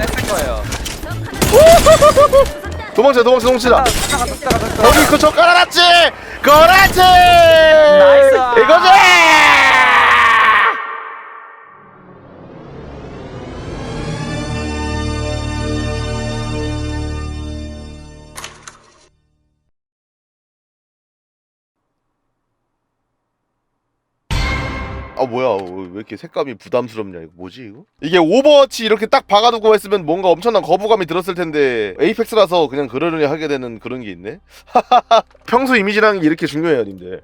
했을 거예요. 도망쳐 도망쳐 쫓아가. 거기 그저 깔아놨지 그렇지 나이스. 이거지 뭐야? 어, 왜 이렇게 색감이 부담스럽냐? 이거 뭐지 이거? 이게 오버워치 이렇게 딱 박아두고 했으면 뭔가 엄청난 거부감이 들었을 텐데 에이펙스라서 그냥 그러려니 하게 되는 그런 게 있네? 평소 이미지라는 게 이렇게 중요해요 님들.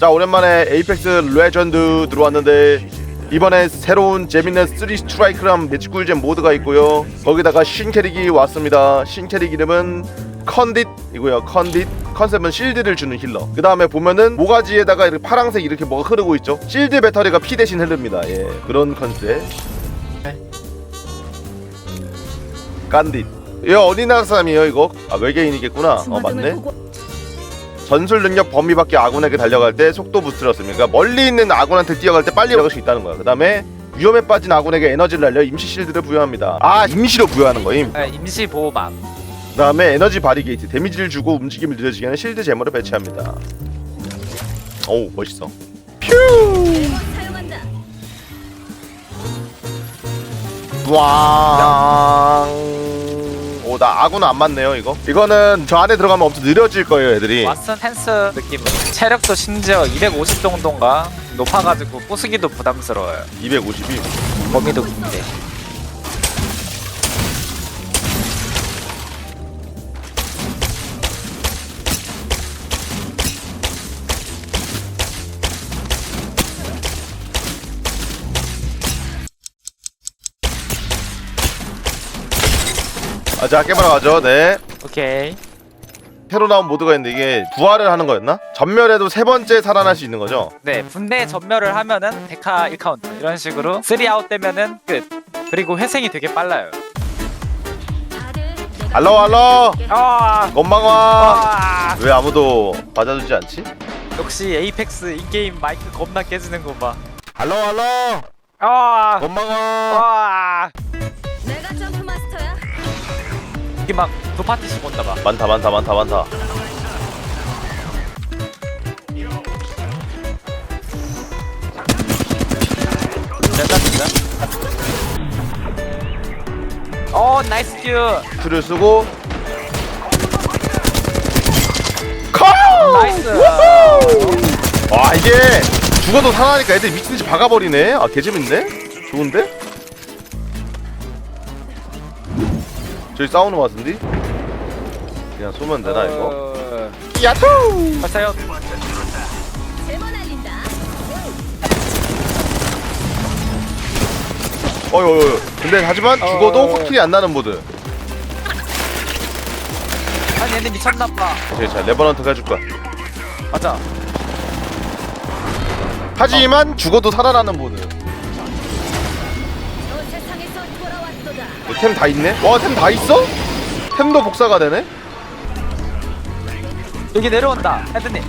자 오랜만에 에이펙스 레전드 들어왔는데 이번에 새로운 재밌는 3 스트라이크랑 매치 꿀잼 모드가 있고요. 거기다가 신캐릭이 왔습니다. 신캐릭 이름은 컨딧이고요 컨딧 컨셉은 실드를 주는 힐러 그 다음에 보면은 모가지에다가 이렇게 파랑색 이렇게 뭐가 흐르고 있죠 실드 배터리가 피 대신 흐릅니다 예 그런 컨셉 깐딧 이거 어디 나라 사람이에요 이거? 아 외계인이겠구나 어 맞네 전술 능력 범위 밖에 아군에게 달려갈 때 속도 부스트를 얻습니다. 그러니까 멀리 있는 아군한테 뛰어갈 때 빨리 나갈 수 있다는 거야. 그 다음에 위험에 빠진 아군에게 에너지를 날려 임시 실드를 부여합니다. 아 임시로 부여하는 거임. 네, 임시 보호막. 그 다음에 에너지 바리게이트 데미지를 주고 움직임을 느려지게 하는 실드 제모를 배치합니다. 오 멋있어. 왕. 오나 아군 안 맞네요 이거. 이거는 저 안에 들어가면 엄청 느려질 거예요 애들이. 왓슨 펜스 느낌. 체력도 심지어 250 정도인가 높아가지고 부수기도 부담스러워요. 252. 범위도 긴데. 아, 자, 깨보러 가죠. 네. 오케이. 새로 나온 모드가 있는데 이게 부활을 하는 거였나? 전멸해도 세 번째 살아날 수 있는 거죠? 네, 분대 전멸을 하면은 데카 1카운트 이런 식으로 3 아웃 되면은 끝. 그리고 회생이 되게 빨라요. 알로 알로 아, 건방와 아, 왜 아무도 받아주지 않지? 역시 에이펙스 인게임 마이크 겁나 깨지는 거 봐. 알로 알로 아, 건방와 와, 이게 막 두 파티씩 온다 봐. 많다 많다 많다 많다. 어, 나이스 큐. 큐를 쓰고 컷! 나이스. 와 이게 죽어도 살아나니까 애들이 미친듯이 박아버리네 아 개재밌네 좋은데? 저기 싸우는 거 같은데? 그냥 쏘면 되나 이거? 어, 야투! 봤어요? 제모 날린다. 어휴 근데 하지만 죽어도 어. 확실히 안 나는 모드 아니 얘네 미쳤나 봐. 오케이 자 레버넌트가 해줄 거야 맞아. 하지만 죽어도 살아나는 모드 템 다 있네? 와 템 다 있어? 템도 복사가 되네? 여기 내려온다. 헤드님.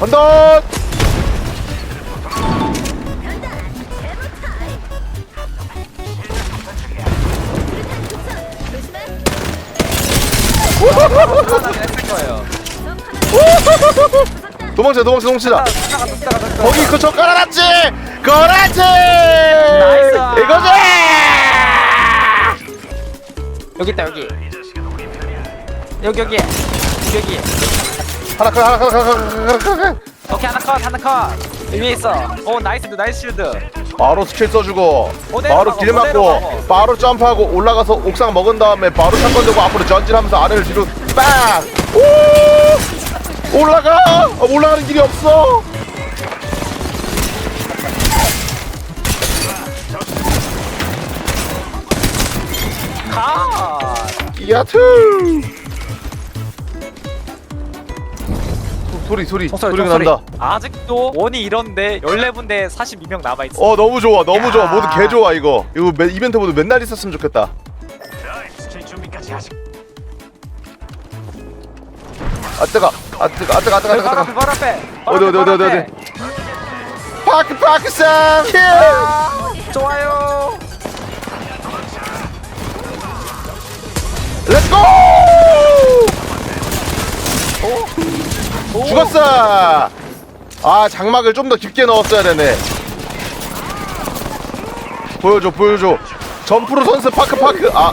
언더! 도망쳐 도망쳐 쫓아가. 거기 그저 깔아놨지! 나이스! 이거지! 여기 있다 여기. 여기 여기. 여기. 하나 컷 하나 컷 하나 컷 하나 오케이 하나 컷 하나 컷. 위에 있어. 오 나이스 나이스 쉴드. 바로 스킬 써주고 그대로 바로 막어, 길 그대로 막어. 바로 점프하고 올라가서 옥상 먹은 다음에 바로 샷건 들고 앞으로 전진하면서 아래를 뒤로 빡! 오! 올라가! 아, 올라가는 길이 없어! 가! 야트! 소리 소리 어, 총소리, 소리가 어, 총소리. 아직도 원이 이런데 14분대 42명 남아있어 어 너무 좋아 너무 좋아 모두 개 좋아 이거 이거 매- 이벤트 모두 맨날 있었으면 좋겠다. 준비까지 하시. 아 뜨가 아 뜨가 아 뜨가 아 뜨가 아 뜨가 아, 앞에 바로 어디, 어디, 어디, 어디, 파크 파크 쌈 힐! 예. 아, 좋아요. 렛츠고! 죽었어! 아 장막을 좀 더 깊게 넣었어야 되네. 보여줘 보여줘. 점프로 선수 파크 파크. 아.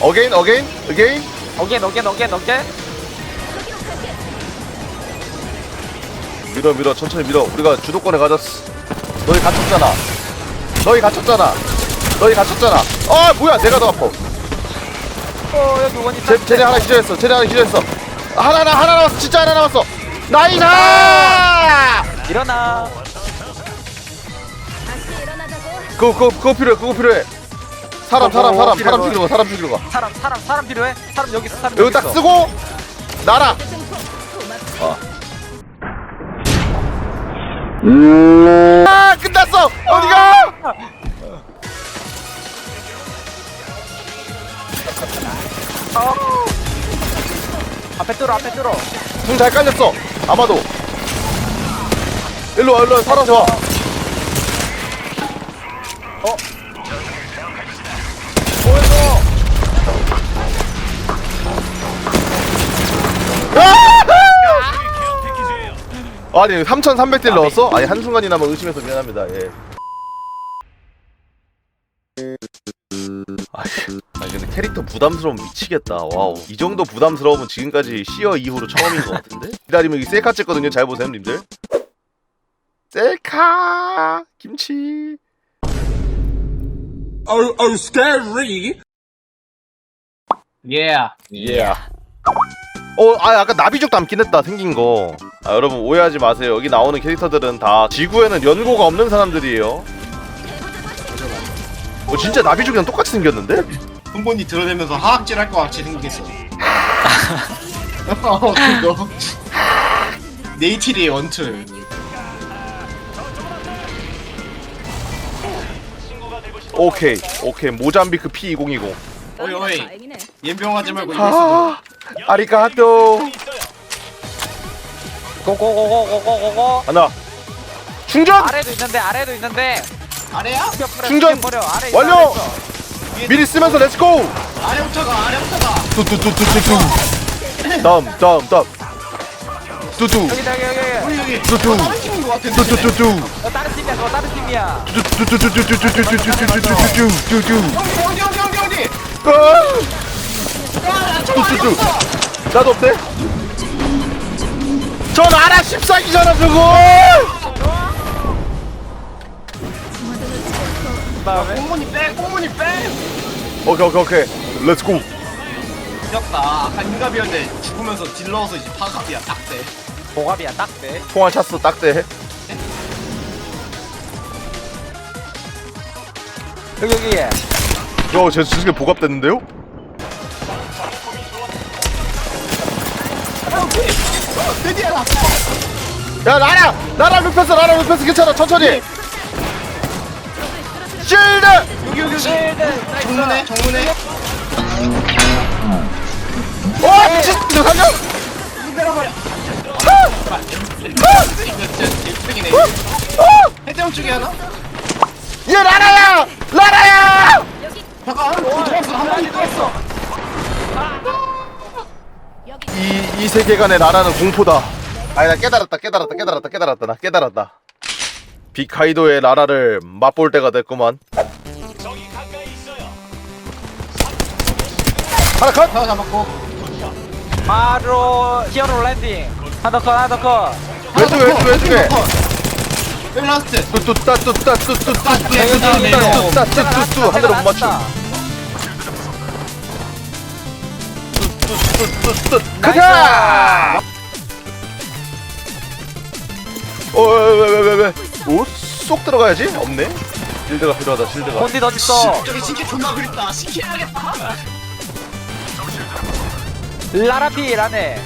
어게인 어게인 어게인 어게인 어게인 어게인 어게인 밀어 밀어. 천천히 밀어. 우리가 주도권을 가졌어 너희 갇혔잖아. 너희 갇혔잖아. 너희 갇혔잖아. 아 뭐야. 내가 더 아파. 어 여기 원이 제, 쟤네 하나 기절했어. 쟤네 하나 기절했어. 하나 나 하나 남았어. 진짜 하나 남았어. 나이사 일어나. 그거 그거 그거 필요해. 그거 필요해. 사람 사람 사람. 사람 죽이러 가. 사람 죽이러 가. 사람 사람 사람 필요해? 사람 여기 있어 사람 여기 딱 있어. 쓰고 나라. 어. 음... 아 끝났어! 어디가? 아. 앞에 뚫어 앞에 뚫어. 궁 잘 깔렸어. 아마도. 일로와 일로와. 살아서 와. 어? 아니 3,300딜 아, 넣었어? 아니 한순간이나마 뭐 의심해서 미안합니다 예. 아, 아니 근데 캐릭터 부담스러움 미치겠다 와우 이 정도 부담스러움은 지금까지 시어 이후로 처음인 것 같은데? 기다리면 이 셀카 찍거든요 잘 보세요 님들 셀카 김치 Oh, oh, scary! Yeah. 어, 아, 아까 나비족 닮긴 했다, 생긴 거. 아, 여러분 오해하지 마세요. 여기 나오는 캐릭터들은 다 지구에는 연고가 없는 사람들이에요. 어, 진짜 나비족이랑 똑같이 생겼는데? 흥분이 드러내면서 하악질 할 것 같이 생겼어. 어, 그거. 네이티리의 원툴. 오케이, 오케이. 모잠비크 P2020. 어이, 어이. 연병하지 말고 아아 아리가또. 고고고고고고고 하나. 충전! 아래도 있는데 아래도 있는데. 아래야? 충전! 아래 완료! 미리 쓰면서 렛츠고 아래부터 가 아래부터 가. 뚜뚜뚜뚜뚜뚜. 덤덤덤 뚜뚜. 여기 여기 여기 여기. 우리 여기 뚜뚜. 다른 팀인 것 같은데. 뚜뚜뚜뚜. 어, 다른 팀이야 그거 다른 팀이야. 뚜뚜뚜뚜뚜뚜뚜뚜뚜뚜뚜뚜뚜뚜 형디 형디 형디 형디 형디 아나총 뚜뚜뚜. 나도 없대 저 나라 14기잖아 저거 그다음에 꽁무니 빼 꽁무니 빼! 오케이 오케이 오케이. 렛츠고 이겼다 아까 인갑이었는데 죽으면서 딜러서 이제 파갑이야 딱대 보갑이야 딱대. 통화 찼어 딱대 여기 여기. 야쟤 지금 보갑됐는데요? 드디어 야 나라! 나라 루페스 나라 루페스 괜찮아 천천히 실드! 여기 여기 정문에 정문에 와 미친 너 살려? 때려버려 진짜 개쓰기네 해대원 쪽에 하나? 얘 나라야! 나라야! 잠깐 어, 들어왔어 한 번이 들어왔어 이, 이 세계관의 나라는 공포다 아니 나 깨달았다 깨달았다 깨달았다 깨달았다 나 깨달았다 빅카이도의 나라를 맛볼 때가 됐구만 하나 컷! 하나 잡았고 바로 히어로 랜딩. 하나 컷 하나 컷. 왼쪽에 왼쪽에 왼쪽에 밸런스 뚜뚜따 뚜따 뚜뚜따 네, 뚜뚜따 네, 네. 뚜뚜따 뚜뚜뚜 한 대로 못 맞춰 뚜뚜뚜뚜 가자! 어왜왜왜왜 오? 쏙 들어가야지? 없네? 실드가 필요하다 실드가 본디 어딨어? 저기 진짜 존나 그립다 시켜야겠다 라라피 라네.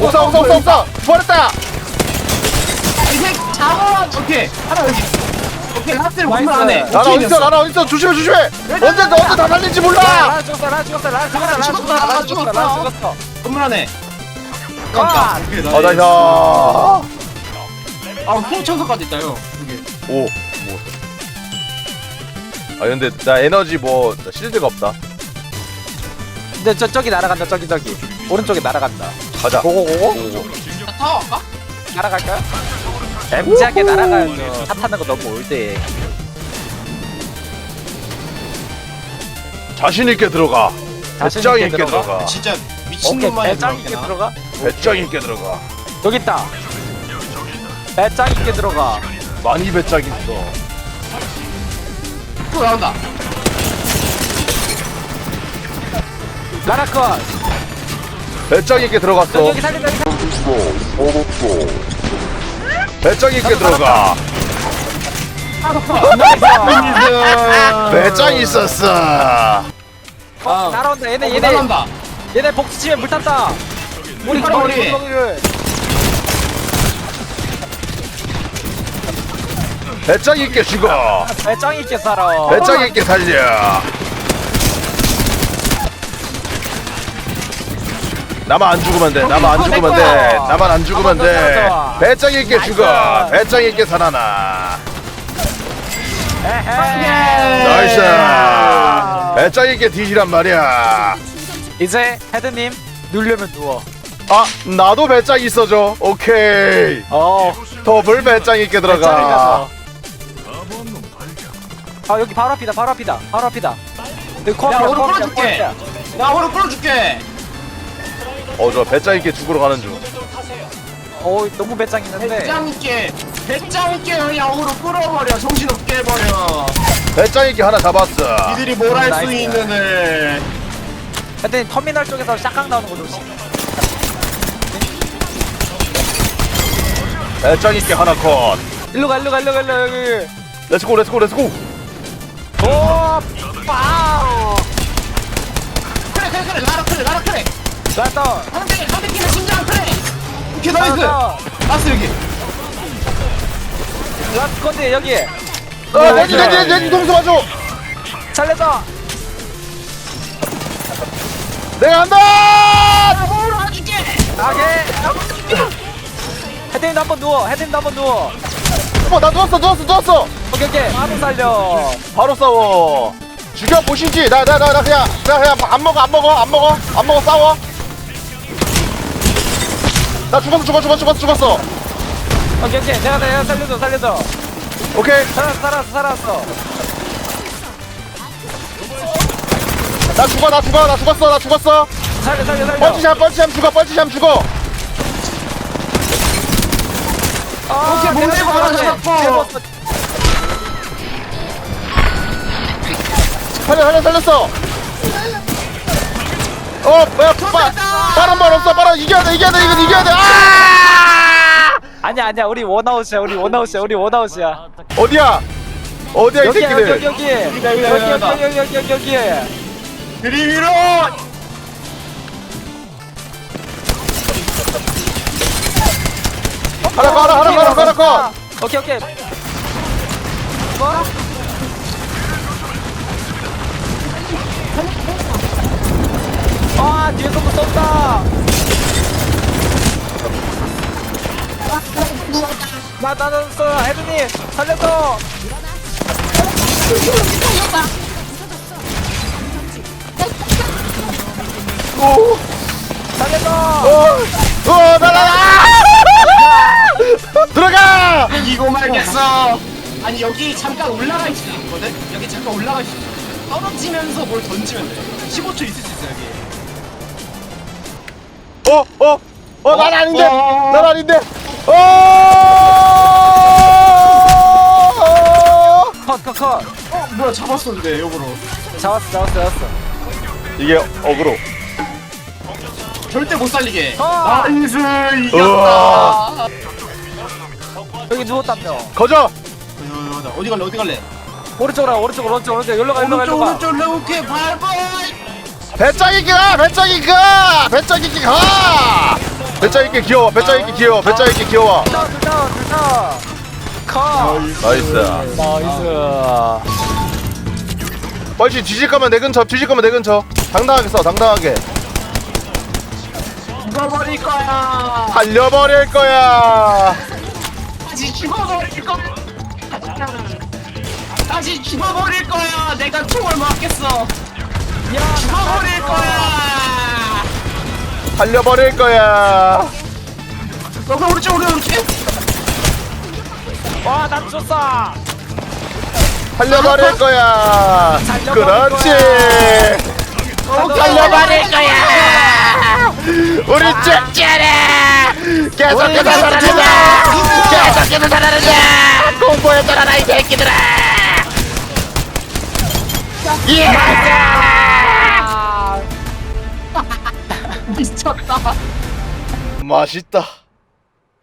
옥상 옥상 옥상 옥상 부활했다 이제 잡아. 오케이. 하나 여기. 오케이 라스를 건물 나이스. 안에. 나라 어딨어 나라 어딨어 조심해 조심해 언제 언제 다 살릴지 몰라 라 죽었어 라 죽었어 라 죽었어 라 죽었어 라 죽었어 라 죽었어 건물 안에. 아! 어 나이스 아, 홍천석까지 있다요. 이게. 오 뭐. 아 근데 나 에너지 뭐나 실드가 없다 근데 저 저기 날아간다 저기 저기 오른쪽에 날아간다 가자 고고고고 자, 타워 갈까? 날아갈까요? 엠지하게 날아가야죠. 차 타는 거 너무 올드해. 자신 있게 들어가. 자신 배짱 있게 있게 들어가. 진짜 오케이 미친놈만이 배짱 있게 들어가나? 들어가? 배짱 있게 들어가. 여기 있다. 배짱 있게 들어가. 많이 배짱 있어. 또 나온다. 라라컷. 배짱 있게 들어갔어. 여기 여기 살린다 여기 살린다 배짱 있게 들어가. 배짱 있었어. 어, 날아온다. 얘네 얘네. 얘네 나온다. 얘네 복수 치면 물 탔다. 우리 바로 우리 배짱 있게 죽어. 배짱 있게 살아. 배짱 있게 살려 나만 안 죽으면 돼. 나만 안 죽으면 돼. 나만 안 죽으면 돼. 배짱 있게 죽어. 배짱 있게 살아나. 나이스. 배짱 있게 뒤지란 말이야. 이제 헤드님 누르면 누워. 아 나도 배짱 있어줘. 오케이. 어. 더블 배짱 있게 들어가. 아 여기 바로 앞이다. 바로 앞이다. 바로 앞이다. 코앞이야 오늘 코앞이야 끌어줄게. 나 오늘 끌어줄게. 어저 배짱 있게 죽으러 가는 중 어 너무 배짱 있는데 배짱 있게. 배짱 있게 오늘 끌어버려. 정신없게 해버려. 배짱 있게 하나 잡았어 니들이 뭘 할 수 나이스. 있는을. 헤드님 터미널 쪽에서 샷각 나오는 거 조심 배짱 있게 하나 컷 일로 가 일로 가 일로 가 일로 가 여기 렛츠고 렛츠고 렛츠고 오 파우 그래 그래 그래 나라 그래 나라 한대 한대 끼는 심장 그래. 오케이 나이스. 나이스. 여기. 라스트 컨디 여기. 아 내지 내지 내지 내지 동수 맞줘. 살려줘 내가 한다! 오케이 헤드님도 한번 누워 헤드님도 한번 누워. 어머 나 누웠어 누웠어 누웠어. 오케이 오케이. 바로 살려. 바로 싸워. 죽여 보시지. 나 나 나 나 그냥 나 그냥 안 먹어 안 먹어 안 먹어 안 먹어 싸워 나 죽었어 죽었어 죽었어 죽었어 오케이 오케이. 내가 내가 살려줘 살려줘. 오케이. 살았어 살았어 살았어. 나 죽어 나 죽어 나 죽었어 나 죽었어. 살려 살려 살려. 뻘치샴 뻘치샴 죽어 뻘치샴 죽어. 아, 오케이, 내가 몸 대고 하나. 죽었어. 살려 살려 살렸어 어 뭐야 빠 빠른 발. 없어. 빠른 이겨야 돼 이겨야 돼 이거 이겨야 돼. 아! 아니야 아니야. 우리 원아웃이야 우리 원아웃이야 우리 원아웃이야. 어디야? 어디야 이 여기 여기 새끼들? 여기 여기 여기다, 여기 여기다, 여기다. 여기 여기 여기 여기 여기. 그리 위로. 하나 거 하나 하나 거 하나 거 오케이 오케이. 뭐? 아 뒤에서 또 쏜다 나쏘 헤드님 살려줘 오 살려줘 어, 어, 나나나! 들어가! 이거 말겠어. 아니 여기 잠깐 올라가 있을 수 있거든. 여기 잠깐 올라가 있을 수 있어. 떨어지면서 뭘 던지면 돼. 15초 있을 수 있어 여기. 어, 어, 어, 난 아닌데, 어. 난 아닌데. 어! 컷 컷 컷 어 뭐야 잡았었는데 역으로. 잡았어 잡았어 잡았어 이게 어그로. 절대 못 살리게. 어! 나이스. 이겼다. 여기 누웠다며 거저. 어, 어디 갈래 어디 갈래? 오른쪽으로 가, 오른쪽 오른쪽 오른쪽 여기로 가 여기로 가 오른쪽 여기로 가 오른쪽 이렇게 밟아. 배짱이 가, 배짱이 가, 배짱이 가. 배짱 있게 귀여워 배짱 있게 귀여워 배짱 있게 귀여워 둘다 둘다 둘다 컷 나이스 나이스 멀씨 뒤질 거면 내 근처 뒤질 거면 내 근처 당당하게 써 당당하게 죽어버릴 거야. 살려버릴 거야 다시 죽어버릴 거야. 다시 죽어버릴 거야. 내가 총을 맞겠어. 야 죽어버릴 거야. 살려버릴 거야. 너가 오른쪽 오른쪽. 와나 줬어. 살려버릴 거야. 살려버릴 그렇지. 살려버릴 거야. 우리 쨍쨍해 계속해서 살아내자. 계속해서 살아내자. 공포에 떠나라 이 새끼들아. 예 미쳤다. 맛있다.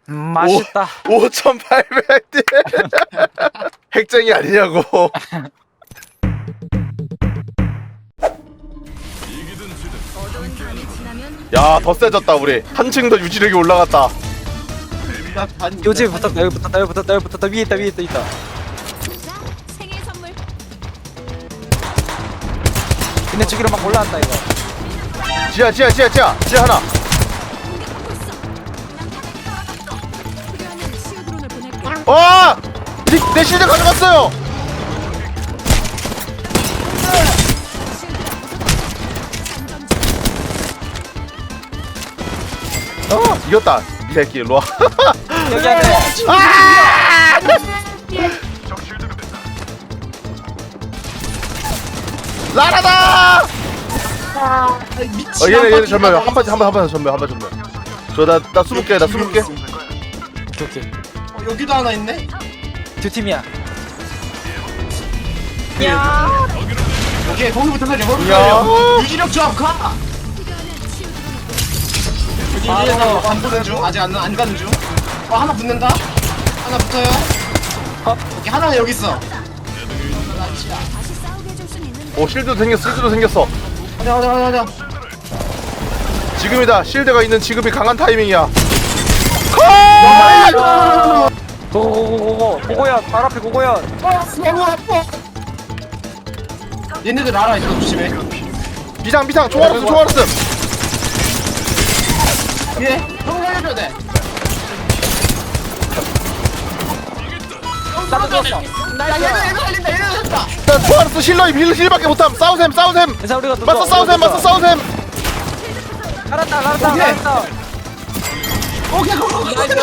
음, 맛있다. 5800딜 핵쟁이 아니냐고. 어두운 밤이 지나면 야 더 세졌다 우리. 한층 더 유지력이 올라갔다. 요즘 붙었다 여기 붙었다 여기 붙었다 여기 붙었다. 위에 있다 위에 있다 있다. 자 생일 선물. 근데 저기로 막 올라왔다 이거 지하 지하 지하 지하 지하 하나 와! 내, 내 실드 가져갔어요! 어, 이겼다. 이 새끼, 일로 와. 여기 안에 아! 라라다! 미친. 어, 얘네, 얘네 전멸. 한 번, 한 번, 한 번 전멸, 한번 전멸. 저, 나, 나 스무 개, 나 스무 개. 오케이 오케이 어, 여기도 하나 있네. 두 팀이야 오케이 거기부터 살려. 거기부터 야. 살려. 유지력 조합 가. 여기 위에서 안 보는 중. 아직 안, 안 가는 중. 어 하나 붙는다. 하나 붙어요. 컷 오케이 하나는 여기 있어. 오, 실드 생겼어, 실드도 생겼어. 가자 가자 가자 가자. 지금이다. 실드가 있는 지금이 강한 타이밍이야. 고고고고고 고고연 바로 앞에 고고연 너무 아파. 얘네들 알아 있어 조심해. 비상, 비상, 총알았어, 총알았어. 예. 형 살려줘야 돼. 나도 줬어 야 얘네 얘네 살린다 얘네 살린다. 나 총알았어, 실러, 힐, 힐밖에 못함. 싸우셈, 싸우셈. 괜찮아 우리가 맞서 싸우셈, 맞서 싸우셈. 알았다 알았다 오케이. 알았다 오케이 고고. 나이스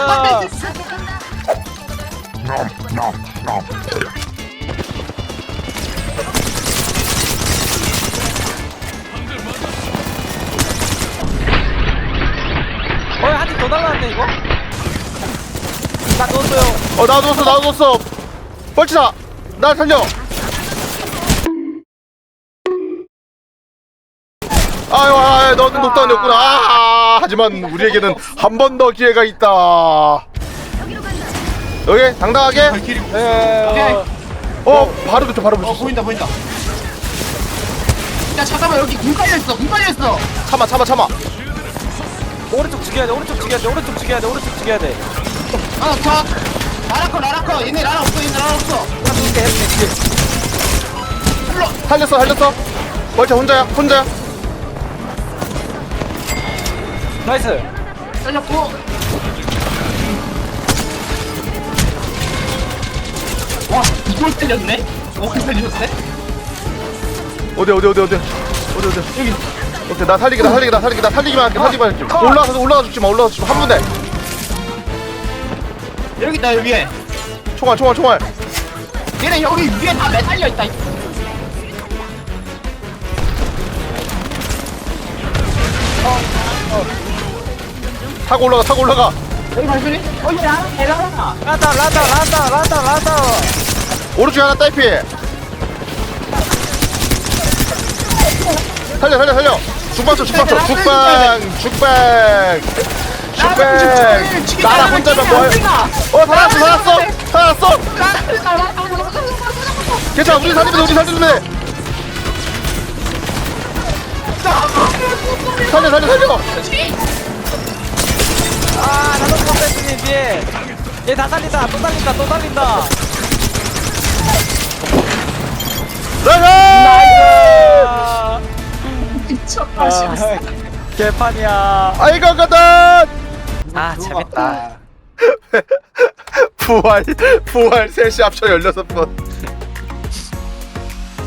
어, 한팀더 날라왔네, 이거? 나 넣었어요. 어, 나도 줬어, 나도 줬어. 뻘치다. 나 살려. 아유, 아유, 너는 녹다운이었구나. 아, 하지만 우리에게는 한 번 더 기회가 있다. 여기 당당하게. 발키리. 예, 오케이. 어, 어, 바로 붙여, 바로 어. 보인다 보인다. 야 잠깐만 여기 군 깔려 있어 군 깔려 있어. 참아, 참아, 참아. 오른쪽 죽여야 돼, 오른쪽 죽여야 돼, 오른쪽 죽여야 돼, 오른쪽 죽여야 돼. 하나 컷. 라라커 라라커 얘네 라라 없어 얘네 라라 없어. 살렸어, 살렸어. 뻘치 혼자야, 혼자야. 나이스. 살렸고. 와 이걸 살렸네. 어떻게 살렸대? 어디, 어디, 어디, 어디. 어디, 어디. 여기. 오케이, 나 살리게, 나 살리게, 나 살리게, 나 살리기만 할게, 살리기만 할게. 컷. 올라가서, 올라가 죽지 마, 올라가 죽지 마. 한 분대. 여기 있다 여기 위에. 총알, 총알, 총알. 얘네 여기 위에 다 매달려 있다. 타고 올라가, 타고 올라가. 여기 발소리? 어 얘네 하나? 내려가. 라다, 라다, 라다, 라다, 라다. 오른쪽에 하나 딸피. 살려 살려 살려. 죽방 쳐 죽방 쳐. 죽방 죽방. 죽방. 나라 혼자면 뭐해 어 살았어 살았어. 살았어. 괜찮아 우리 살리면 돼 우리 살리면 돼. 살려 살려 살려 아 나도 컴퓨터님 뒤에. 얘다 살린다 또 살린다 또 살린다. 나가! 미쳤다 아, 개판이야. 아이고 가다! 아 재밌다. 부활 부활 셋이 합쳐 16번.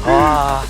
와